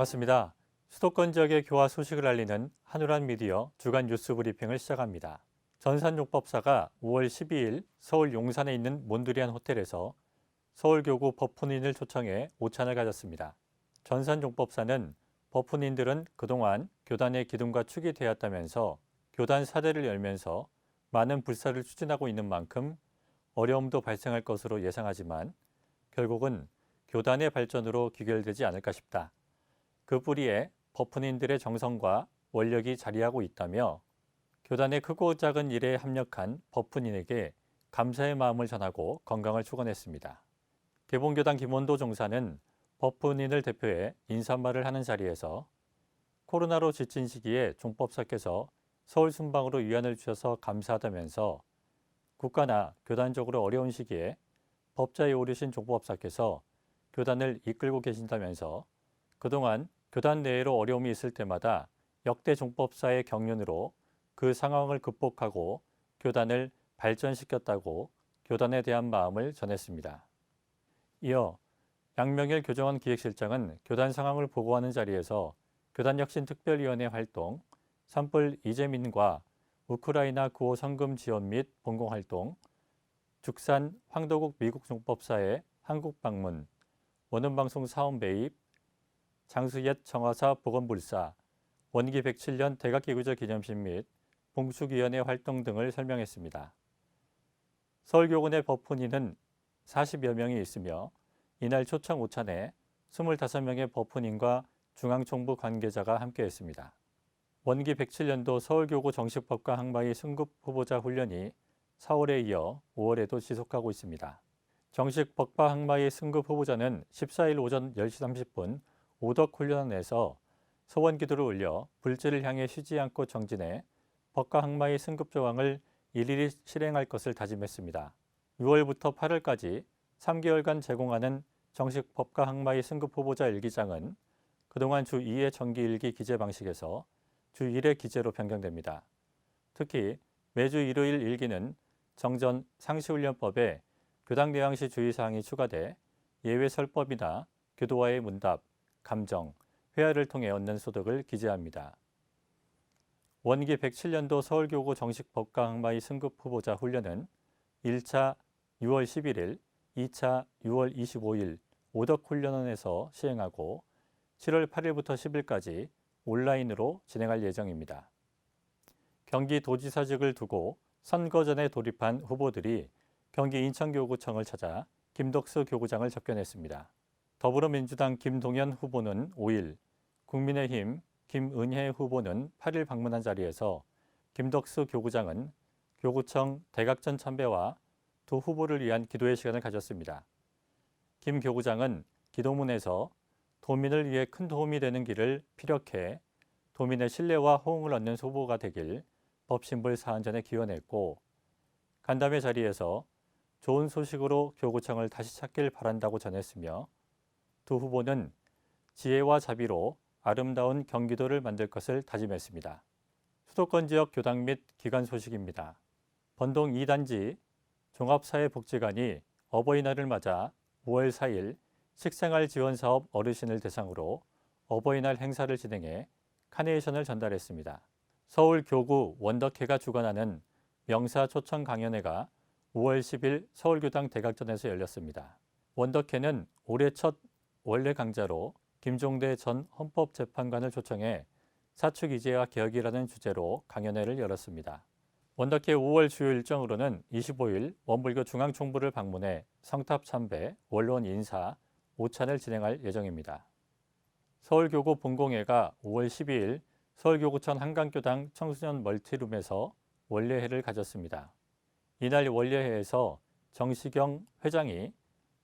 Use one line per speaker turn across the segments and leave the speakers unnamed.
반갑습니다. 수도권 지역의 교화 소식을 알리는 한우란 미디어 주간 뉴스 브리핑을 시작합니다. 전산용법사가 5월 12일 서울 용산에 있는 몬드리안 호텔에서 서울교구 법훈인을 초청해 오찬을 가졌습니다. 전산용법사는 법훈인들은 그동안 교단의 기둥과 축이 되었다면서 교단 사대를 열면서 많은 불사를 추진하고 있는 만큼 어려움도 발생할 것으로 예상하지만 결국은 교단의 발전으로 귀결되지 않을까 싶다. 그 뿌리에 버프닌들의 정성과 원력이 자리하고 있다며 교단의 크고 작은 일에 합력한 버프닌에게 감사의 마음을 전하고 건강을 축원했습니다. 개봉교단 김원도 종사는 버프닌을 대표해 인사말을 하는 자리에서 코로나로 지친 시기에 종법사께서 서울 순방으로 위안을 주셔서 감사하다면서 국가나 교단적으로 어려운 시기에 법자에 오르신 종법사께서 교단을 이끌고 계신다면서 그동안 교단 내외로 어려움이 있을 때마다 역대 종법사의 경륜으로 그 상황을 극복하고 교단을 발전시켰다고 교단에 대한 마음을 전했습니다. 이어 양명일 교정원 기획실장은 교단 상황을 보고하는 자리에서 교단혁신특별위원회 활동, 산불 이재민과 우크라이나 구호 성금 지원 및 봉공활동, 죽산 황도국 미국 종법사의 한국 방문, 원음방송 사업 매입, 장수옛 정화사 보건불사, 원기 107년 대각기구조 기념식 및 봉축위원회 활동 등을 설명했습니다. 서울교군의 버프니는 40여 명이 있으며 이날 초청 오찬에 25명의 버프님과 중앙총부 관계자가 함께했습니다. 원기 107년도 서울교구 정식법과 항마의 승급 후보자 훈련이 4월에 이어 5월에도 지속하고 있습니다. 정식 법과 항마의 승급 후보자는 14일 오전 10시 30분 오덕 훈련원에서 소원 기도를 올려 불지를 향해 쉬지 않고 정진해 법과 항마의 승급 조항을 일일이 실행할 것을 다짐했습니다. 6월부터 8월까지 3개월간 제공하는 정식 법과 항마의 승급 후보자 일기장은 그동안 주 2회 정기 일기 기재 방식에서 주 1회 기재로 변경됩니다. 특히 매주 일요일 일기는 정전 상시훈련법에 교당 내양시 주의사항이 추가돼 예외 설법이나 교도와의 문답, 감정, 회화를 통해 얻는 소득을 기재합니다. 원기 107년도 서울교구 정식 법과 항마의 승급 후보자 훈련은 1차 6월 11일, 2차 6월 25일 오덕훈련원에서 시행하고 7월 8일부터 10일까지 온라인으로 진행할 예정입니다. 경기 도지사직을 두고 선거 전에 돌입한 후보들이 경기 인천교구청을 찾아 김덕수 교구장을 접견했습니다. 더불어민주당 김동연 후보는 5일, 국민의힘 김은혜 후보는 8일 방문한 자리에서 김덕수 교구장은 교구청 대각전 참배와 두 후보를 위한 기도의 시간을 가졌습니다. 김 교구장은 기도문에서 도민을 위해 큰 도움이 되는 길을 피력해 도민의 신뢰와 호응을 얻는 후보가 되길 법신불 사안전에 기원했고 간담회 자리에서 좋은 소식으로 교구청을 다시 찾길 바란다고 전했으며 두 후보는 지혜와 자비로 아름다운 경기도를 만들 것을 다짐했습니다. 수도권 지역 교당 및 기관 소식입니다. 번동 2단지 종합사회복지관이 어버이날을 맞아 5월 4일 식생활 지원 사업 어르신을 대상으로 어버이날 행사를 진행해 카네이션을 전달했습니다. 서울 교구 원덕회가 주관하는 명사 초청 강연회가 5월 10일 서울교당 대각전에서 열렸습니다. 원덕회는 올해 첫 원래 강자로 김종대 전 헌법재판관을 초청해 사축 이제와 개혁이라는 주제로 강연회를 열었습니다. 원덕회 5월 주요 일정으로는 25일 원불교 중앙총부를 방문해 성탑 참배, 원로원 인사, 오찬을 진행할 예정입니다. 서울교구 본공회가 5월 12일 서울교구청 한강교당 청소년 멀티룸에서 원례회를 가졌습니다. 이날 원례회에서 정시경 회장이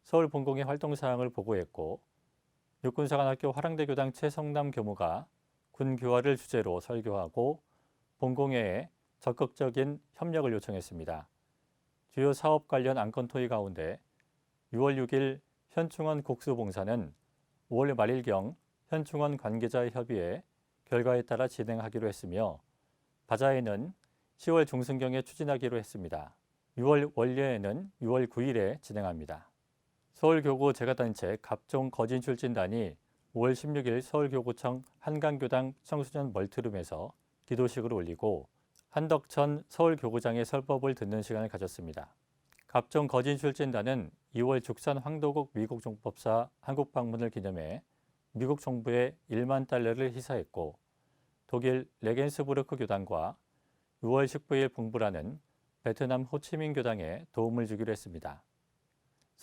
서울 본공회 활동 사항을 보고했고 육군사관학교 화랑대교당 최성남 교무가 군 교화를 주제로 설교하고 본공회에 적극적인 협력을 요청했습니다. 주요 사업 관련 안건 토의 가운데 6월 6일 현충원 국수봉사는 5월 말일경 현충원 관계자 협의회 결과에 따라 진행하기로 했으며 바자회는 10월 중순경에 추진하기로 했습니다. 6월 원례회는 6월 9일에 진행합니다. 서울교구 재가단체 갑종 거진 출 진단이 5월 16일 서울교구청 한강교당 청소년 멀티룸에서 기도식을 올리고 한덕천 서울교구장의 설법을 듣는 시간을 가졌습니다. 갑종 거진 출 진단은 2월 죽산 황도국 미국 종법사 한국 방문을 기념해 미국 정부에 1만 달러를 희사했고 독일 레겐스부르크 교당과 6월 19일 봉부라는 베트남 호치민 교당에 도움을 주기로 했습니다.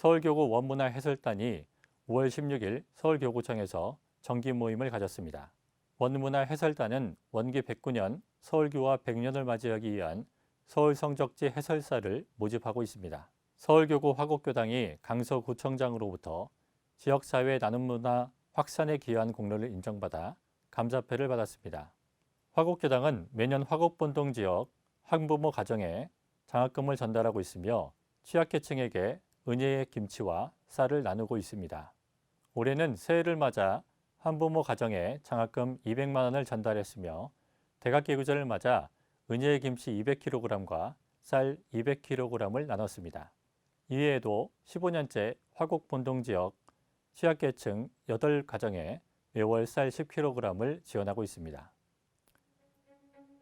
서울교구 원문화 해설단이 5월 16일 서울교구청에서 정기 모임을 가졌습니다. 원문화 해설단은 원기 109년 서울교화 100년을 맞이하기 위한 서울 성적지 해설사를 모집하고 있습니다. 서울교구 화곡교당이 강서구청장으로부터 지역사회 나눔 문화 확산에 기여한 공로를 인정받아 감사패를 받았습니다. 화곡교당은 매년 화곡본동 지역 학부모 가정에 장학금을 전달하고 있으며 취약계층에게 은혜의 김치와 쌀을 나누고 있습니다. 올해는 새해를 맞아 한부모 가정에 장학금 200만 원을 전달했으며 대각개구절을 맞아 은혜의 김치 200kg과 쌀 200kg을 나눴습니다. 이외에도 15년째 화곡 본동 지역 취약계층 8가정에 매월 쌀 10kg을 지원하고 있습니다.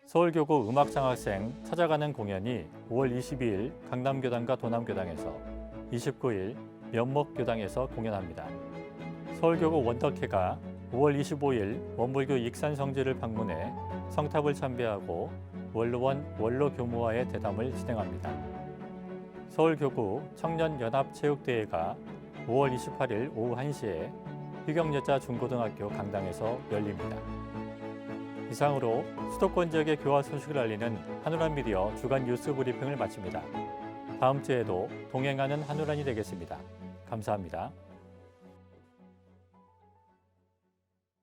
서울교구 음악장학생 찾아가는 공연이 5월 22일 강남교당과 도남교당에서 29일 면목교당에서 공연합니다. 서울교구 원덕회가 5월 25일 원불교 익산성지를 방문해 성탑을 참배하고 원로원 원로교무와의 대담을 진행합니다. 서울교구 청년연합체육대회가 5월 28일 오후 1시에 희경여자 중고등학교 강당에서 열립니다. 이상으로 수도권 지역의 교화 소식을 알리는 한우란 미디어 주간 뉴스 브리핑을 마칩니다. 다음 주에도 동행하는 한우란이 되겠습니다. 감사합니다.